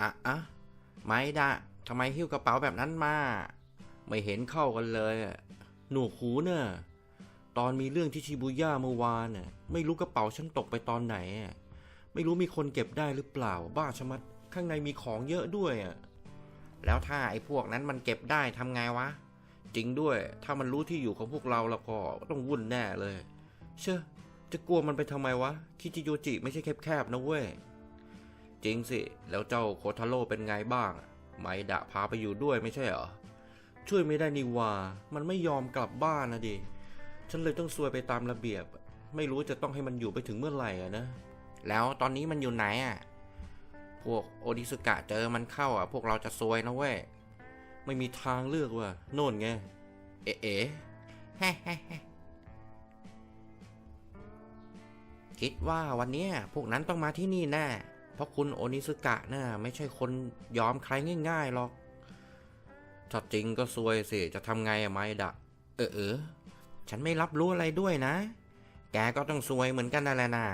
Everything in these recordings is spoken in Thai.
อะอะไม่ดะทำไมหิ้วกระเป๋าแบบนั้นมา ไม่เห็นเข้ากันเลย หนวกหูเนอะตอนมีเรื่องที่ชิบูย่าเมื่อวานน่ะไม่รู้กระเป๋าฉันตกไปตอนไหน ไม่รู้มีคนเก็บได้หรือเปล่า บ้าชะมัด ข้างในมีของเยอะด้วยอะแล้วถ้าไอ้พวกนั้นมันเก็บได้ทำไงวะ จริงด้วย ถ้ามันรู้ที่อยู่ของพวกเราแล้วก็ต้องวุ่นแน่เลย เชื่อจะกลัวมันไปทำไมวะคิจิโยจิไม่ใช่แคบๆนะเว้ย จริงสิ แล้วเจ้าโคทาโร่เป็นไงบ้าง ไมดะพาไปอยู่ด้วยไม่ใช่เหรอ ช่วยไม่ได้นี่วา มันไม่ยอมกลับบ้านนะดิ ฉันเลยต้องซวยไปตามระเบียบ ไม่รู้จะต้องให้มันอยู่ไปถึงเมื่อไหร่อะนะ แล้วตอนนี้มันอยู่ไหนอะพวกโอดิสุกะเจอมันเข้าอะ พวกเราจะซวยนะเว้ย ไม่มีทางเลือกว่ะ โน่นไง เอ๋เอ๋แฮ่แฮ่แฮ่คิดว่าวันนี้พวกนั้นต้องมาที่นี่แน่ เพราะคุณโอนิสุกะน่ะไม่ใช่คนยอมใครง่ายๆหรอก ถ้าจริงก็ซวยสิ จะทำไงอะไมดะ เออเออ ฉันไม่รับรู้อะไรด้วยนะ แกก็ต้องซวยเหมือนกันนั่นแหละนะ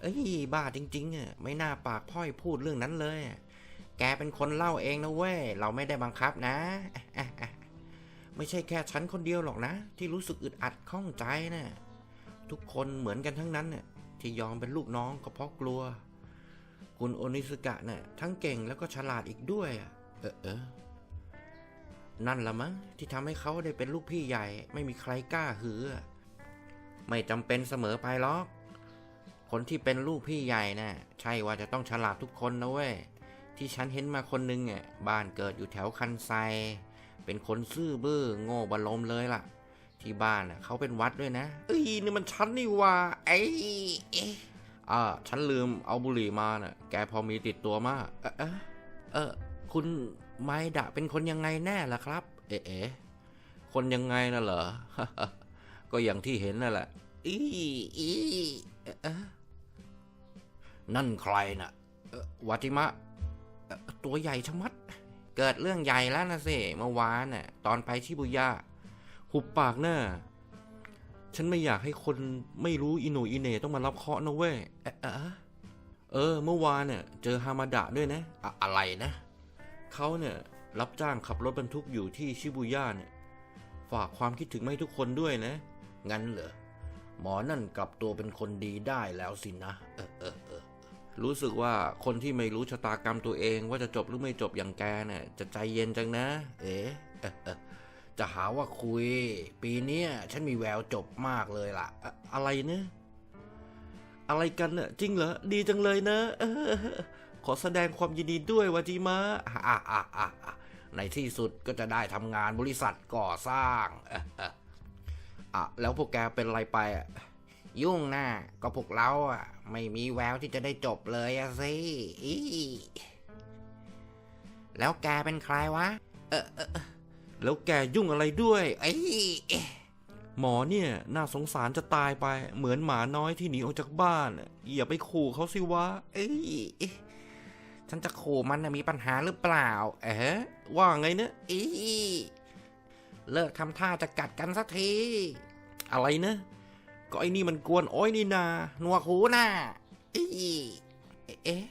เอ้ยบ้าจริงๆอะไม่น่าปากพ่อยพูดเรื่องนั้นเลย แกเป็นคนเล่าเองนะเว้ย เราไม่ได้บังคับนะ ไม่ใช่แค่ฉันคนเดียวหรอกนะ ที่รู้สึกอึดอัดข้องใจนะทุกคนเหมือนกันทั้งนั้นน่ะที่ยอมเป็นลูกน้องก็เพราะกลัว คุณโอนิสกะน่ะทั้งเก่งแล้วก็ฉลาดอีกด้วยอะเออเออนั่นละมั้งที่ทำให้เขาได้เป็นลูกพี่ใหญ่ ไม่มีใครกล้าหือ ไม่จำเป็นเสมอไปหรอก คนที่เป็นลูกพี่ใหญ่น่ะใช่ว่าจะต้องฉลาดทุกคนนะเว้ยที่ฉันเห็นมาคนนึงอะบ้านเกิดอยู่แถวคันไซ เป็นคนซื่อบื้อโง่บรมเลยล่ะ ที่บ้านน่ะเขาเป็นวัดด้วยนะ เอ้ยนี่มันฉันนี่ว่าไอ้ อ่า ฉันลืมเอาบุหรี่มาน่ะ แกพอมีติดตัวมากเออเออเออ คุณไมดะเป็นคนยังไงแน่ล่ะครับ เอ๋เอคนยังไงน่ะเหรอ ก็อย่างที่เห็นนั่นแหละ อีอีเออนั่นใครน่ะเอ่อวาติมะ ตัวใหญ่ชะมัด เกิดเรื่องใหญ่แล้วนะสิเมื่อวานน่ะ ตอนไปชิบุย่า หุบปากหน้า ฉันไม่อยากให้คนไม่รู้อิโหนอิเน่ต้องมารับเคาะนะเว้ยเออเออ เมื่อวานเนี่ยเจอฮามาดะด้วยนะอะอะไรนะ เขาเนี่ยรับจ้างขับรถบรรทุกอยู่ที่ชิบุย่าเนี่ย ฝากความคิดถึงมาให้ทุกคนด้วยนะ งั้นเหรอ หมอนั่นกลับตัวเป็นคนดีได้แล้วสินะ เออเออเออรู้สึกว่าคนที่ไม่รู้ชะตากรรมตัวเองว่าจะจบหรือไม่จบอย่างแกเนี่ยจะใจเย็นจังนะ เอ๋เออเออ จะหาว่าคุย ปีนี้ฉันมีแววจบมากเลยล่ะ อะอะไรเนี่ยอะไรกันเน่ะจริงเหรอ ดีจังเลยนะออขอแสดงความยินดีด้วยวาจิมะในที่สุดก็จะได้ทำงานบริษัทก่อสร้างอะแล้วพวกแกเป็นอะไรไปอะยุ่งนะก็พวกเราอะ ไม่มีแววที่จะได้จบเลยอะสิแล้วแกเป็นใครวะ เออ แล้วแกยุ่งอะไรด้วยไอ้หมอเนี่ยน่าสงสารจะตายไป เหมือนหมาน้อยที่หนีออกจากบ้านอย่าไปขู่เขาสิวะเอ้ยฉันจะขู่มันนะมีปัญหาหรือเปล่า เอ๊ะว่าไงเนะอีเลิกทำท่าจะกัดกันสักที อะไรนะก็ไอ้นี่มันกวนโอ้อยนี่นาหนวกหูน่ะอีเอ๊ะ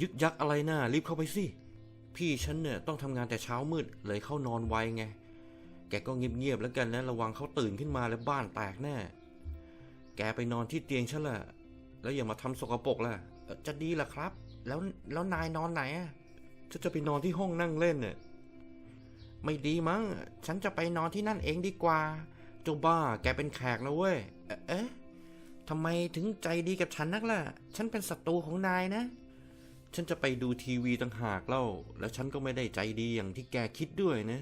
ยึกยักอะไรน่ะรีบเข้าไปสิ พี่ฉันเนี่ยต้องทำงานแต่เช้ามืดเลยเข้านอนไวไง แกก็เงียบๆแล้วกันนะระวังเขาตื่นขึ้นมาแล้วบ้านแตกแน่ แกไปนอนที่เตียงฉันแหละแล้วอย่ามาทำสกปรกล่ะ จะดีล่ะครับ แล้วแล้วนายนอนไหนอะฉันจะไปนอนที่ห้องนั่งเล่นเนี่ยไม่ดีมั้ง ฉันจะไปนอนที่นั่นเองดีกว่าเจ้าบ้า แกเป็นแขกนะเว้ย เอ๊ะทำไมถึงใจดีกับฉันนักล่ะ ฉันเป็นศัตรูของนายนะ ฉันจะไปดูทีวีต่างหากเล่า แล้วฉันก็ไม่ได้ใจดีอย่างที่แกคิดด้วยนะ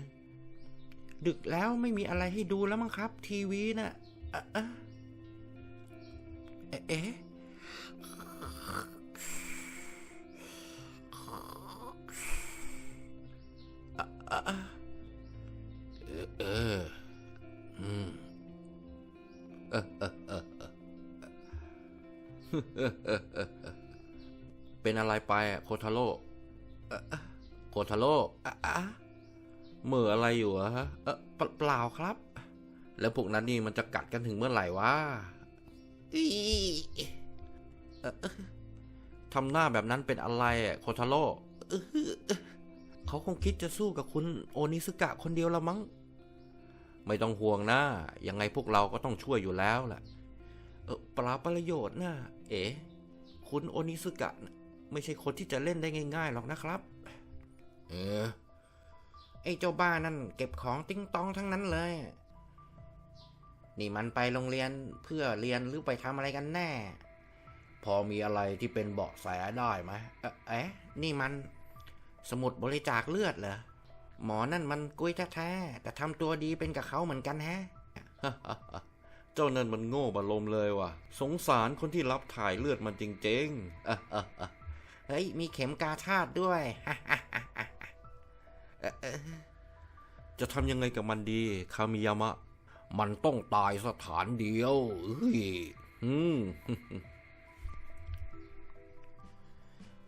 ดึกแล้วไม่มีอะไรให้ดูแล้วมั้งครับ ทีวีนะ่ะเอ๊ะเอ๊ะเอ๊ะเอ๊ะอะอะอะเออเอออืมเออเออเออ เป็นอะไรไปอะโคทาโร่โคทาโร่อะอะเหมืออะไรอยู่อะฮะเออเปล่าครับ แล้วพวกนั้นนี่มันจะกัดกันถึงเมื่อไหร่วะทำหน้าแบบนั้นเป็นอะไรอะโคทาโร่เขาคงคิดจะสู้กับคุณโอนิสกะคนเดียวละมั้ง ไม่ต้องห่วงนะยังไงพวกเราก็ต้องช่วยอยู่แล้วแหละเออปลาประโยชน์นะเอ๋คุณโอนิสกะ ไม่ใช่คนที่จะเล่นได้ง่ายๆหรอกนะครับ เออ ไอ้เจ้าบ้านั่นเก็บของติ้งตองทั้งนั้นเลย นี่มันไปโรงเรียนเพื่อเรียนหรือไปทำอะไรกันแน่ พอมีอะไรที่เป็นเบาะแสได้ไหมเอ๊ะเอ๊ะนี่มันสมุดบริจาคเลือดเหรอ หมอนั่นมันกุ้ยแท้ๆแต่ทำตัวดีเป็นกับเขาเหมือนกันแฮะ เจ้านั่นมันโง่บะลมเลยว่ะ สงสารคนที่รับถ่ายเลือดมันจริงๆ เฮ้ย มีเข็มกาชาติด้วยจะทำยังไงกับมันดี คามิยามะ มันต้องตายสถานเดียวเฮ้ยอืม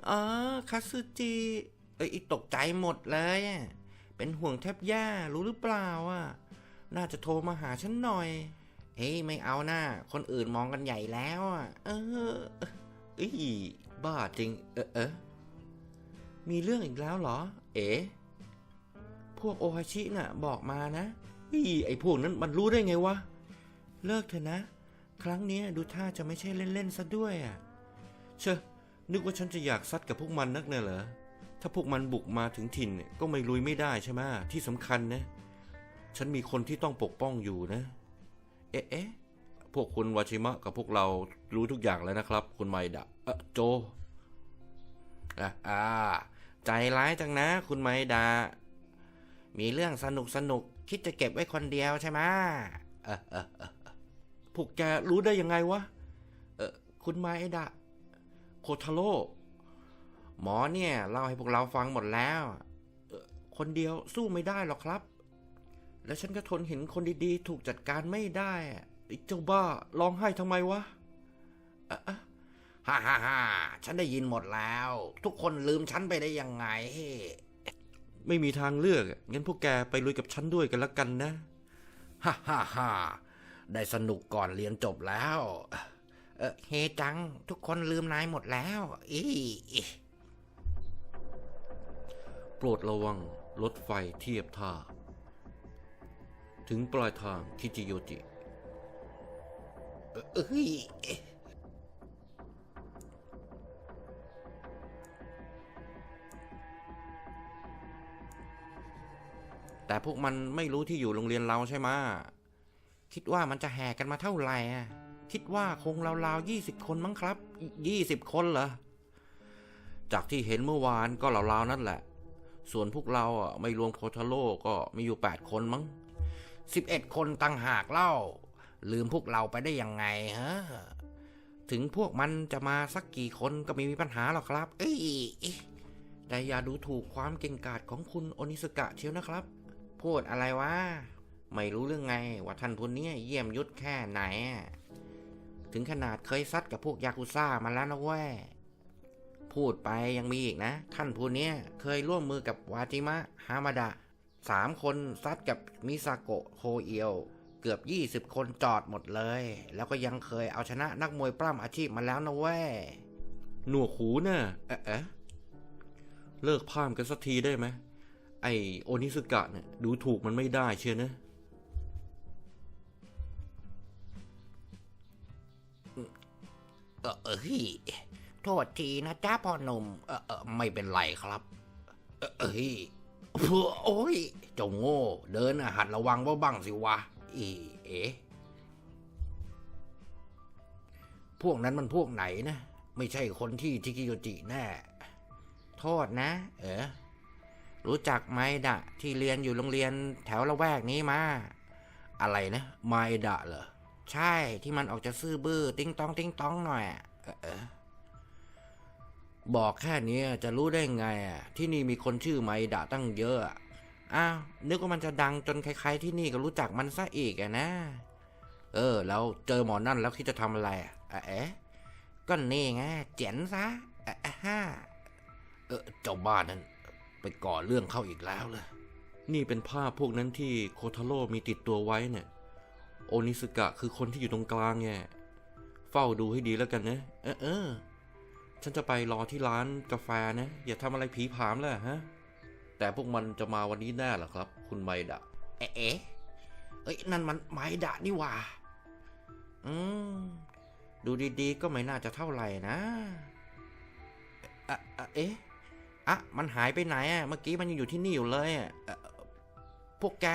อ๋อคาซึจิเอ้ยตกใจหมดเลย เป็นห่วงแทบย่ารู้หรือเปล่าอะ น่าจะโทรมาหาฉันหน่อย เฮ้ย ไม่เอาหน้า คนอื่นมองกันใหญ่แล้วอะ เออเอ้ย บ้าจริง เออเออมีเรื่องอีกแล้วเหรอ เอ๋พวกโอฮาชิน่ะ บอกมานะอีไอพวกนั้นมันรู้ได้ไงวะ เลิกเถอะนะ ครั้งนี้ดูท่าจะไม่ใช่เล่นๆซะด้วยอะ เชอะนึกว่าฉันจะอยากซัดกับพวกมันนักเนี่ยเหรอ ถ้าพวกมันบุกมาถึงถิ่นเนี่ยก็ไม่ลุยไม่ได้ใช่ไหมที่สำคัญนะ ฉันมีคนที่ต้องปกป้องอยู่นะ เอ๊ะ พวกคุณวาชิมะกับพวกเรารู้ทุกอย่างแล้วนะครับ คุณไมดะเออโจอะอ่าใจร้ายจังนะ คุณไมดะมีเรื่องสนุกสนุกคิดจะเก็บไว้คนเดียวใช่ไหมเออเออเออพวกแกรู้ได้ยังไงวะ เออคุณไมดะโคทาโร่หมอเนี่ยเล่าให้พวกเราฟังหมดแล้วคนเดียวสู้ไม่ได้หรอกครับ แล้วฉันก็ทนเห็นคนดีๆ ถูกจัดการไม่ได้ ไอ้เจ้าบ้าร้องไห้ทำไมวะอะอะฮ่าฮ่าฮ่าฉันได้ยินหมดแล้ว ทุกคนลืมฉันไปได้ยังไง ไม่มีทางเลือกอะงั้นพวกแกไปลุยกับฉันด้วยกันละกันนะ ฮ่าฮ่าฮ่าได้สนุกก่อนเรียนจบแล้ว เออเฮจัง ทุกคนลืมนายหมดแล้วอีอีโปรดระวังรถไฟเทียบท่า ถึงปลายทางคิจิโยจิ เอ้ยแต่พวกมันไม่รู้ที่อยู่โรงเรียนเราใช่ไหมคิดว่ามันจะแห่กันมาเท่าไหร่คิดว่าคงราวๆยี่สิบคนมั้งครับ ยี่สิบคนเหรอ จากที่เห็นเมื่อวานก็ราวๆนั่นแหละ ส่วนพวกเราอะไม่รวมโคทาโร่ก็มีอยู่แปดคนมั้งสิบเอ็ดคนต่างหากเล่า ลืมพวกเราไปได้ยังไงฮะ ถึงพวกมันจะมาสักกี่คนก็ไม่มีปัญหาหรอกครับ เอ้ยแต่อย่าดูถูกความเก่งกาจของคุณโอนิสกะเชียวนะครับ พูดอะไรวะ ไม่รู้เรื่องไงว่าท่านผู้นี้เยี่ยมยุทธแค่ไหน ถึงขนาดเคยซัดกับพวกยากุซ่ามาแล้วนะเว้ย พูดไปยังมีอีกนะ ท่านผู้นี้เคยร่วมมือกับวาจิมะฮามาดะสามคนซัดกับมิซาโกะโฮเอียว เกือบ 20 คนจอดหมดเลย แล้วก็ยังเคยเอาชนะนักมวยปล้ำอาชีพมาแล้วนะเว้ย หนวกหูน่ะเอ๊ะเอ๊ะเลิกพามกันสักทีได้ไหมไอโอนิสกะเนี่ยดูถูกมันไม่ได้เชียวนะเออเอ้ยโทษทีนะจ้าพ่อหนุ่มเออเออไม่เป็นไรครับ เออเอ้ยเพื่อโอ้ยเจ้าโง่ เดินอะหัดระวังว่าบ้างสิวะอี เอ๋พวกนั้นมันพวกไหนนะ ไม่ใช่คนที่ทิกิโยจิแน่โทษนะ เออ รู้จักไมดะ ที่เรียนอยู่โรงเรียนแถวละแวกนี้มา อะไรนะไมดะเหรอ ใช่ที่มันออกจะซื่อบื้อ ติ้งตองติ้งตองหน่อยเออบอกแค่นี้จะรู้ได้ไง ที่นี่มีคนชื่อไมดะตั้งเยอะ อ้าวนึกว่ามันจะดังจนใครๆที่นี่ก็รู้จักมันซะอีกอะนะ เออ แล้วเจอหมอนั่นแล้วคิดจะทำอะไรอะอะเอ๊ะก็นี่ไงเจ๋นซะอะอะฮ่าเออเจ้าบ้านนั้นไปก่อเรื่องเข้าอีกแล้วเลยนี่เป็นภาพพวกนั้นที่โคทาโร่มีติดตัวไว้เนี่ย โอนิสกะคือคนที่อยู่ตรงกลางไงเฝ้าดูให้ดีแล้วกันนะ เออเออฉันจะไปรอที่ร้านกาแฟนะ อย่าทำอะไรผีผามเลยฮะ แต่พวกมันจะมาวันนี้แน่หรอครับ คุณไมดะ เอ๊ะเอ้ยนั่นมันไมดะนี่ว่า อืม ดูดีๆ ก็ไม่น่าจะเท่าไหร่นะอะเอ๊ะอะมันหายไปไหนอะเมื่อกี้มันยังอยู่ที่นี่อยู่เลยอะพวกแก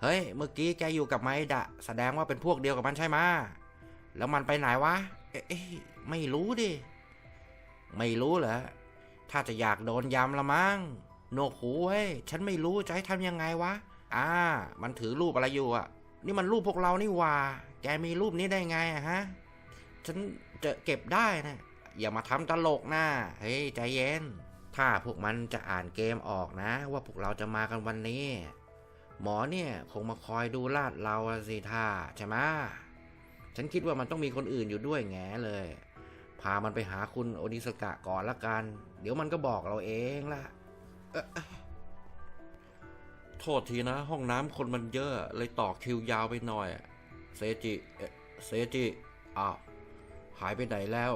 เฮ้ย เมื่อกี้แกอยู่กับไมดะ แสดงว่าเป็นพวกเดียวกับมันใช่ไหมแล้วมันไปไหนวะ เอ๊ะเอ๊ะไม่รู้ดิ ไม่รู้เหรอ ถ้าจะอยากโดนยำละมั้ง โนกหูเว้ยฉันไม่รู้จะให้ทำยังไงวะ อ่า มันถือรูปอะไรอยู่อะ นี่มันรูปพวกเรานี่ว่า แกมีรูปนี้ได้ไงอะฮะ ฉันจะเก็บได้นะ อย่ามาทำตลกนะเฮ้ยใจเย็น ถ้าพวกมันจะอ่านเกมออกนะ ว่าพวกเราจะมากันวันนี้ หมอเนี่ยคงมาคอยดูลาดเราสิท่าใช่ไหมฉันคิดว่ามันต้องมีคนอื่นอยู่ด้วยแงเลย พามันไปหาคุณโอนิสกะก่อนละกัน เดี๋ยวมันก็บอกเราเองละเอ่อ โทษทีนะ ห้องน้ำคนมันเยอะเลยต่อคิวยาวไปหน่อย เซจิเซจิอ้าวหายไปไหนแล้ว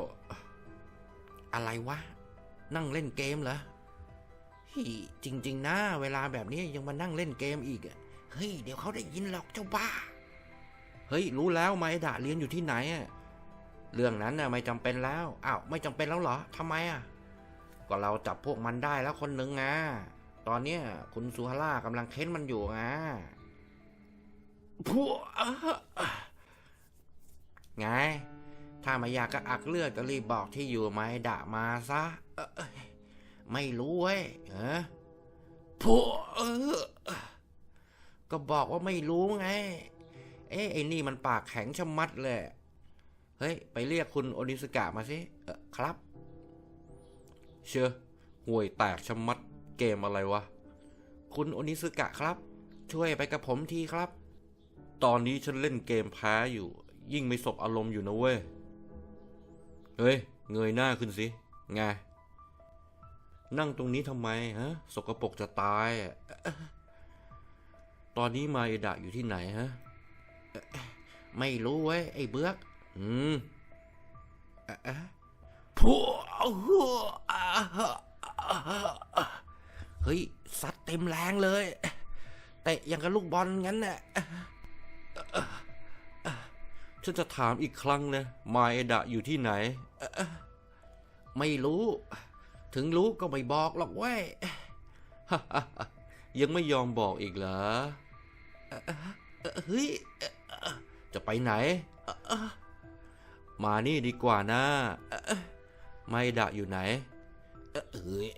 อะไรวะ นั่งเล่นเกมเหรอฮีจริง ๆ นะ เวลาแบบนี้ยังมานั่งเล่นเกมอีกเฮ้ย เดี๋ยวเขาได้ยินหรอกเจ้าบ้า เฮ้ย รู้แล้วไมดะเรียนอยู่ที่ไหนอะเรื่องนั้นน่ะไม่จำเป็นแล้ว อ้าว ไม่จำเป็นแล้วเหรอทำไมอะ ก็เราจับพวกมันได้แล้วคนหนึ่งไงตอนเนี้ยคุณสุฮาร่ากำลังเค้นมันอยู่ไงพวไง ถ้าไม่อยากก็อักเลือดก็รีบบอกที่อยู่ไมดะมาซะไม่รู้เว้ยเออพวกเออ ก็บอกว่าไม่รู้ไง เอ้ไอ้นี่มันปากแข็งชะมัดเลย เฮ้ย ไปเรียกคุณโอนิสกะมาสิ เออครับ เชื่อห่วยแตกชะมัดเกมอะไรวะ คุณโอนิสกะครับ ช่วยไปกับผมทีครับ ตอนนี้ฉันเล่นเกมแพ้อยู่ ยิ่งไม่สบอารมณ์อยู่นะเว้ย เฮ้ย เงยหน้าขึ้นสิไงนั่งตรงนี้ทำไมฮะ สกปรกจะตาย ตอนนี้มาเอดะอยู่ที่ไหนฮะ ไม่รู้เว้ย ไอ้เบือก อืมอะอะพัว เฮ้ยสัตว์เต็มแรงเลยเตะอย่างกับลูกบอลงั้นน่ะฉันจะถามอีกครั้งนะมาเอดะอยู่ที่ไหน ไม่รู้ ถึงรู้ก็ไม่บอกหรอกเว้ยยังไม่ยอมบอกอีกเหรอเฮ้ยจะไปไหน มานี่ดีกว่านะไมดะอยู่ไหน เอ้ย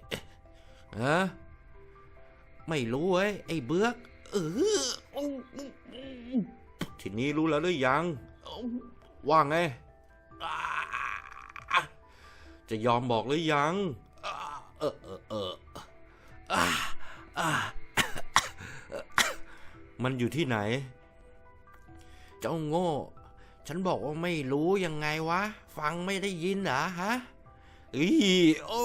ฮะไม่รู้เว้ยไอ้เบือกเออทีนี้รู้แล้วหรือยัง ว่าไง จะยอมบอกหรือยัง เออเออเออมันอยู่ที่ไหน เจ้าโง่ ฉันบอกว่าไม่รู้ยังไงวะ ฟังไม่ได้ยินเหรอฮะ อีโอ้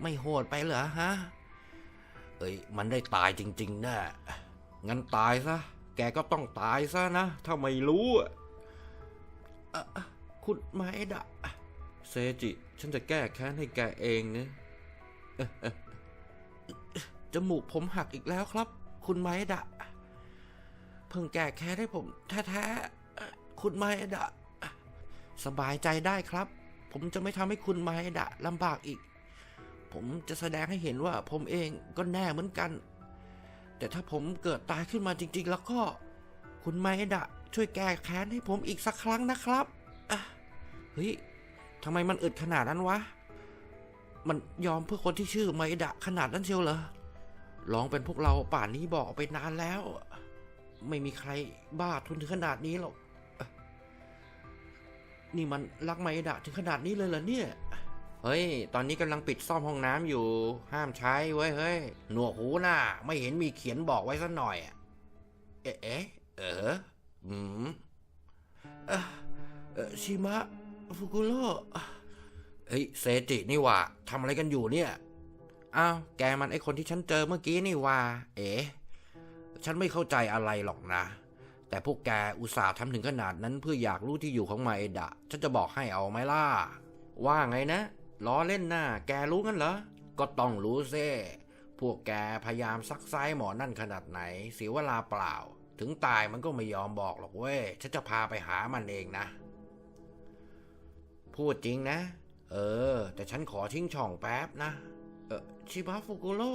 ไม่โหดไปเหรอฮะ เอ้ย มันได้ตายจริงๆนะงั้นตายซะ แกก็ต้องตายซะนะ ถ้าไม่รู้อะคุณไมาเอดะเซจิ ฉันจะแก้แค้นให้แกเองนะจมูกผมหักอีกแล้วครับ คุณไมดะ เพิ่งแก้แค้นให้ผมแท้ๆ คุณไมดะ สบายใจได้ครับ ผมจะไม่ทำให้คุณไมดะลำบากอีก ผมจะแสดงให้เห็นว่าผมเองก็แน่เหมือนกัน แต่ถ้าผมเกิดตายขึ้นมาจริง ๆ แล้วก็ คุณไมดะ ช่วยแก้แค้นให้ผมอีกสักครั้งนะครับอะเฮ้ยทำไมมันอึดขนาดนั้นวะ มันยอมเพื่อคนที่ชื่อไมดะขนาดนั้นเชียวเหรอลองเป็นพวกเราป่านนี้บอกไปนานแล้ว ไม่มีใครบ้าทุนถึงขนาดนี้หรอก นี่มันรักไมดะถึงขนาดนี้เลยเหรอเนี่ย เฮ้ย ตอนนี้กำลังปิดซ่อมห้องน้ำอยู่ ห้ามใช้ไว้ย เฮ้ย หนวกหูน่ะไม่เห็นมีเขียนบอกไว้สักหน่อยอะเอ๊ะ เอ๊ะ เอออืมเอ่อชิมะ ฟุกุโร่เฮ้ย เซจินี่ว่าทำอะไรกันอยู่เนี่ย อ้าว แกมันไอคนที่ฉันเจอเมื่อกี้นี่ว่า เอ๋ ฉันไม่เข้าใจอะไรหรอกนะ แต่พวกแกอุตส่าห์ทำถึงขนาดนั้นเพื่ออยากรู้ที่อยู่ของมาเอดะ ฉันจะบอกให้เอาไหมล่ะ ว่าไงนะ ล้อเล่นหน้า แกรู้กันเหรอ ก็ต้องรู้เซ่พวกแกพยายามซักไซ้หมอนั่นขนาดไหน เสียเวลาเปล่า ถึงตายมันก็ไม่ยอมบอกหรอกเว้ย ฉันจะพาไปหามันเองนะ พูดจริงนะ เออ แต่ฉันขอทิ้งช่องแป๊บนะ เออชิบะฟุกุโร่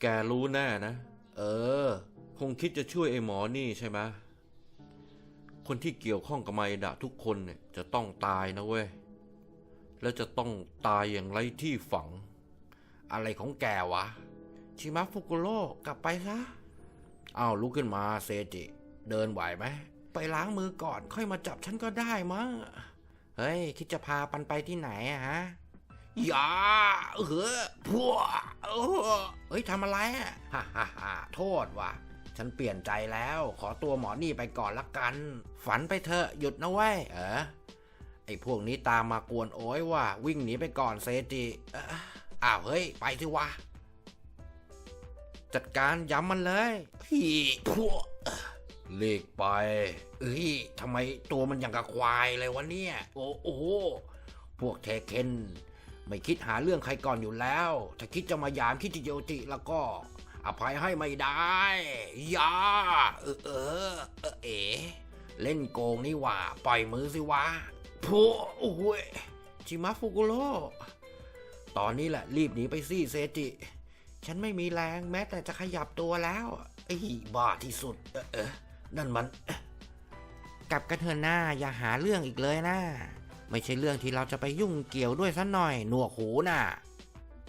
แกรู้แน่นะ เออ คงคิดจะช่วยไอ้หมอนี่ใช่ไหมคนที่เกี่ยวข้องกับไมดะทุกคนเนี่ยจะต้องตายนะเว้ย แล้วจะต้องตายอย่างไรที่ฝัง อะไรของแกวะ ชิมะฟุกุโร่กลับไปซะอ้าวลุกขึ้นมาเซจิ เดินไหวไหม ไปล้างมือก่อนค่อยมาจับฉันก็ได้มั้ง เฮ้ย คิดจะพาปันไปที่ไหนอะฮะ อย่าเออพวกเออเฮ้ยทำอะไรอะฮ่าฮ่าฮ่าโทษว่ะ ฉันเปลี่ยนใจแล้ว ขอตัวหมอนี่ไปก่อนละกัน ฝันไปเถอะหยุดนะเว้ยเออไอ้พวกนี้ตามมากวนโอ้ยว่า วิ่งหนีไปก่อนเซจิอ้าวเฮ้ย ไปสิวะ จัดการย้ำมันเลยพี่พวกเลีกไป เอ้ยทำไมตัวมันอย่างกับควายเลยวะเนี่ย โอ้โอ้พวกเทเคนไม่คิดหาเรื่องใครก่อนอยู่แล้ว ถ้าคิดจะมายามคิดจิโยจิแล้วก็ อภัยให้ไม่ได้ย่าเออเออเออเล่นโกงนี่หว่า ปล่อยมือสิวะพวโอ้ยชิมะฟุกุโร่ตอนนี้แหละ รีบหนีไปสิเซจิ ฉันไม่มีแรงแม้แต่จะขยับตัวแล้วไอ้บ้าที่สุด เออเออนั่นมัน กลับกันเถอะหน้าอย่าหาเรื่องอีกเลยนะ ไม่ใช่เรื่องที่เราจะไปยุ่งเกี่ยวด้วยซะหน่อย หนวกหูน่ะ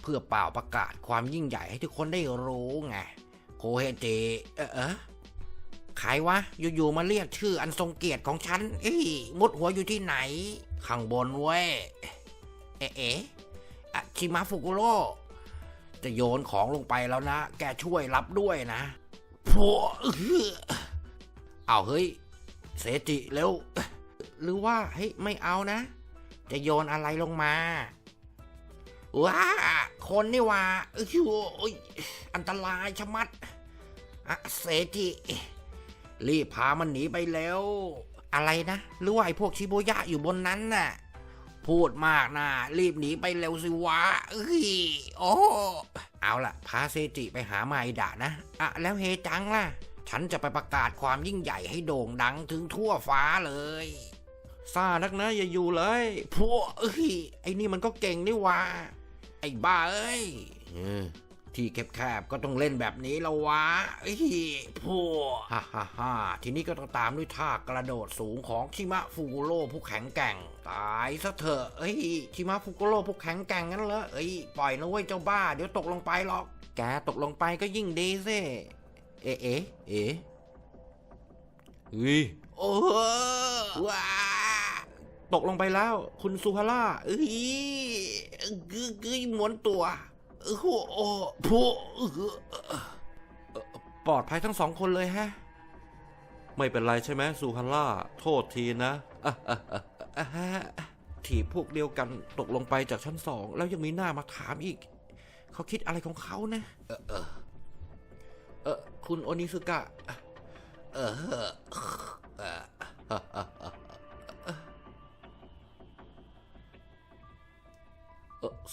เพื่อเป่าประกาศความยิ่งใหญ่ให้ทุกคนได้รู้ไง โคเฮเจ เออเออใครวะ อยู่ๆมาเรียกชื่ออันทรงเกียรติของฉันเอ้ยมุดหัวอยู่ที่ไหน ข้างบนเว้ย เอ๊ะเอะอะชิมาฟุกุโร่จะโยนของลงไปแล้วนะ แกช่วยรับด้วยนะพวเอาเฮ้ยเซจิเร็ว หรือว่าเฮ้ยไม่เอานะ จะโยนอะไรลงมา ว้า คนนี่ว่าอยโอ้ยอันตรายชะมัดอะเซจิรีบพามันหนีไปแล้ว อะไรนะหรือว่าไอ้พวกชิโบยะอยู่บนนั้นน่ะ พูดมากนะรีบหนีไปเร็วสิวะเอ้ยโอ้เอาละพาเซจิไปหาไมดะนะอะแล้วเฮจังล่ะ ฉันจะไปประกาศความยิ่งใหญ่ให้โด่งดังถึงทั่วฟ้าเลยซ่านักนะอย่าอยู่เลย พวกเอ้ยไอ้นี่มันก็เก่งนี่ว่า ไอ้บ้าเอ้ยเออที่แคบๆก็ต้องเล่นแบบนี้แล้ววะเอ้ยพวกฮ่าฮ่าฮ่าทีนี้ก็ต้องตามด้วยท่ากระโดดสูงของชิมะฟูกุโร่ผู้แข็งแกร่ง ตายซะเถอะเอ้ยชิมะฟูกุโร่ผู้แข็งแกร่งงั้นเหรอเอ้ยปล่อยนะเว้ยเจ้าบ้าเดี๋ยวตกลงไปหรอก แกตกลงไปก็ยิ่งดีสิเอ๊ะเอ๊ะเอ๊ะเฮ้ยโอ้ว้า ตกลงไปแล้ว คุณซูฮาร่าเอ้ยกึกกึยม้วนตัวโอ้โหผู้ปลอดภัยทั้งสองคนเลยฮะ ไม่เป็นไรใช่ไหมซูฮาร่า โทษทีนะอะอะอะอะฮะถีบพวกเดียวกันตกลงไปจากชั้นสอง แล้วยังมีหน้ามาถามอีก เขาคิดอะไรของเขานะ เออ เออเออคุณโอนิสุกะ เออ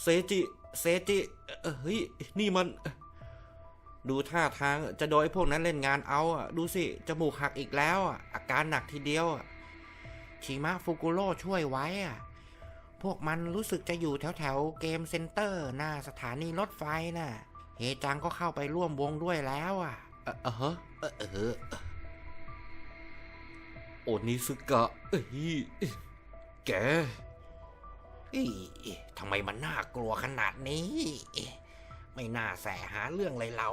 เซจิเซจิเฮ้ยนี่มัน ดูท่าทางจะโดนพวกนั้นเล่นงานเอาอะดูสิ จมูกหักอีกแล้วอะอาการหนักทีเดียวชิมะฟุกุโร่ช่วยไว้อะพวกมันรู้สึกจะอยู่แถวแถวๆเกมเซ็นเตอร์ หน้าสถานีรถไฟน่ะ เฮจังก็เข้าไปร่วมวงด้วยแล้วอะ เออเออฮะเออโอนิสึกะเอ้ยแก อ้ยทำไมมันน่ากลัวขนาดนี้ ไม่น่าแสหาเรื่องเลยเรา